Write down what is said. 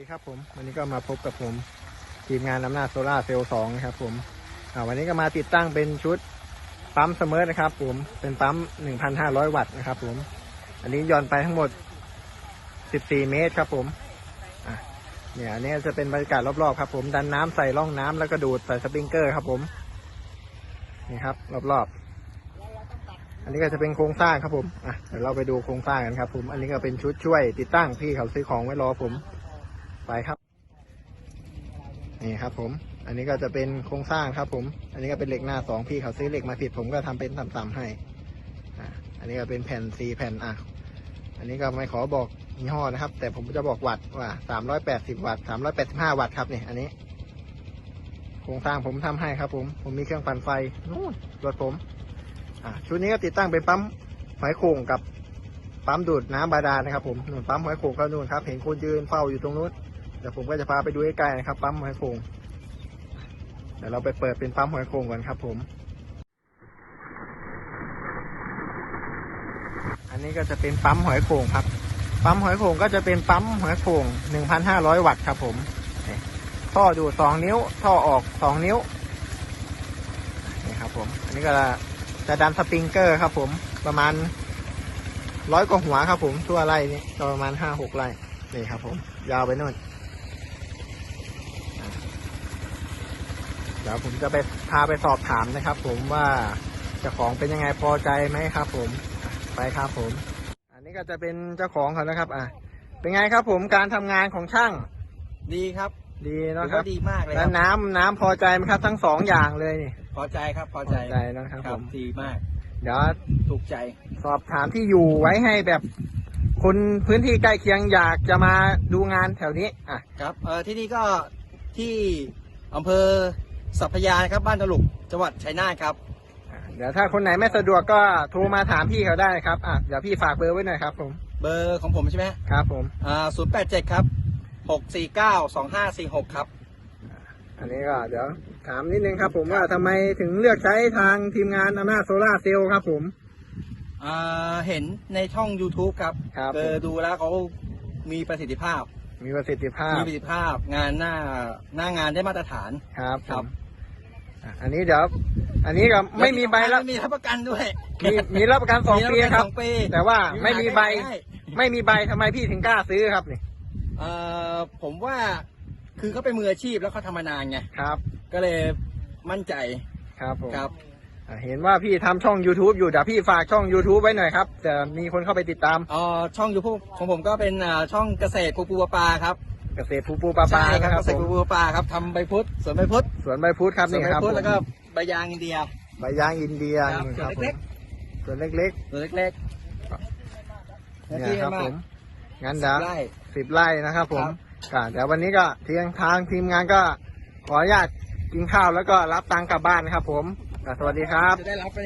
ดีครับผมวันนี้ก็มาพบกับผมทีมงานอำนาจโซล่าเซลล์สองนะครับผมวันนี้ก็มาติดตั้งเป็นชุดปั๊มเสมอนะครับ ผมเป็นปั๊ม 1,500 วัตต์นะครับ ผม อันนี้ย่อนไปทั้งหมด 14 เมตรครับผมเนี่ยอันนี้จะเป็นบรรยากาศรอบๆครับ ผมดันน้ำใส่ร่องน้ำแล้วก็ดูดใส่สปริงเกอร์ครับ ผมนี่ครับ รอบๆ อันนี้ก็จะเป็นโครงสร้างครับผมอะเดี๋ยวเราไปดูโครงสร้างกันครับ ผมอันนี้ก็เป็นชุดช่วยติดตั้งพี่เขาซื้อของไว้รอผม ไปครับ นี่ครับผม อันนี้ก็จะเป็นโครงสร้างครับผม อันนี้ก็เป็นเหล็กหน้าสองพี่เขาซื้อเหล็กมาผิดผมก็ทำเป็นต่ำๆให้อ่าอันนี้ก็เป็นแผ่นซีแผ่นอะ อันนี้ก็ไม่ขอบอกยี่ห้อนะครับ แต่ผมจะบอกวัตต์ว่าสามร้อยแปดสิบวัตต์สามร้อยแปดสิบห้าวัตต์ครับเนี่ยอันนี้ โครงสร้างผมทำให้ครับผม ผมมีเครื่องปั่นไฟนู่นรถผม อะชุดนี้ก็ติดตั้งเป็นปั๊มหอยโข่งกับปั๊มดูดน้ำบาดาลนะครับผมนู่นปั๊มหอยโข่งก็นู่นครับ เห็นคนยืนเฝ้าอยู่ตรงนู้น เดี๋ยวผมก็จะพาไปดูใกล้ๆนะครับ ปั๊มหอยโข่งเดี๋ยวเราไปเปิดเป็นปั๊มหอยโข่งก่อนครับ ผม อันนี้ก็จะเป็นปั๊มหอยโข่งครับ ปั๊มหอยโข่งก็จะเป็นปั๊มหอยโข่ง1,500 วัตต์ครับ ผมท่อดูด2นิ้ว ท่อออก 2 นิ้วนี่ครับ ผม อันนี้ก็จะดันสปริงเกอร์ครับ ผมประมาณร้อยกว่าหัวครับ ผมทั่วไร่นี่ประมาณห้าหกไร่นี่ครับ ผม ยาวไปนู่น ดี๋ยวผมจะไปพาไปสอบถามนะครับ ผมว่าเจ้าของเป็นยังไงพอใจไหมครับ ผมอะไปครับผม อันนี้ก็จะเป็นเจ้าของเขานะครับ อะ เป็นไงครับ ผมการทำงานของช่าง ดีครับ ดีถืเนาะอครัว่าบดีมากเลยคแล้รัวบน้ำน้ำพอใจไหมครับ ทั้งสองอย่างเลยนี่พอใจครับพอพใจอใจนะครับคผรับมดีมากเดี๋ยวถูกใจ สอบถามที่อยู่ไว้ให้แบบคนพื้นที่ใกล้เคียงอยากจะมาดูงานแถวนี้ อะ ครับ เออที่นี่ก็ที่อำเภอ สัพพยานะครับบ้านตลุกจังหวัดชัยนาทครับ เดี๋ยวถ้าคนไหนไม่สะดวกก็โทรมาถามพี่เขาได้ครับอะเดี๋ยวพี่ฝากเบอร์ไว้หน่อยครับผมเบอร์ของผมใช่ไหมครับผมอ่าศูนย์แปดเจ็ดครับหกสี่เก้าสองห้าสี่หกครับ อันนี้ก็เดี๋ยวถามนิดนึงครับ ผมว่าทำไมถึงเลือกใช้ทางทีมงานอำนาจโซล่าร์เซลล์ครับผม อ่าเห็นในช่อง YouTube ครับครับเออดูแล้วเขามีประสิทธิภาพ มีประสิทธิภาพมีประสิทธิภาพงานหน้าหน้างานได้มาตรฐาน ครับครับผม อะอันนี้เดี๋ยว อันนี้ก็ไม่มีใบแล้วไม่มีรับประกันด้วย มีมีรับประกันสองมีปีรับปะกันครับ สองปีแต่ว่าไม่มีใบได้ไม่มีใบทำไมพี่ถึงกล้าซื้อครับนี่เอ่อผมว่าคือเขาเป็นมืออาชีพแล้วเขาทำมานานไงครับ ก็เลยมั่นใจครับผมครับ อะเห็นว่าพี่ทำช่อง YouTube อยู่เดี๋ยวพี่ฝากช่อง YouTube ไว้หน่อยครับจะมีคนเข้าไปติดตาม เอ่อช่องยูทูบของผมก็เป็นอ่าช่องเกษตรปูปูปลาปลาครับ เกษตรภูปูปลาปลาใช่นะคเกรับษผตรมปูปูปลาปลาครับทำใบพุทธสวนใบพุทธสวนใบพุทธครับสวนนี่ใบครับพุทธผมแล้วก็ใบยางอินเดีย ใบยางอินเดียครับนี่สวนผมเล็กสวนเล็กๆสวนเล็กๆๆเนี่ยที่ครับมาผกมงั้นเดี๋ยว ไร่ สิบไร่นะครับผมครับก็เดี๋ยววันนี้ก็เทียงทางทีมงานก็ขออนุญาตกินข้าวแล้วก็รับตังค์กลับบ้านนะครับผมก็สวัสดีครับ จะได้รับไป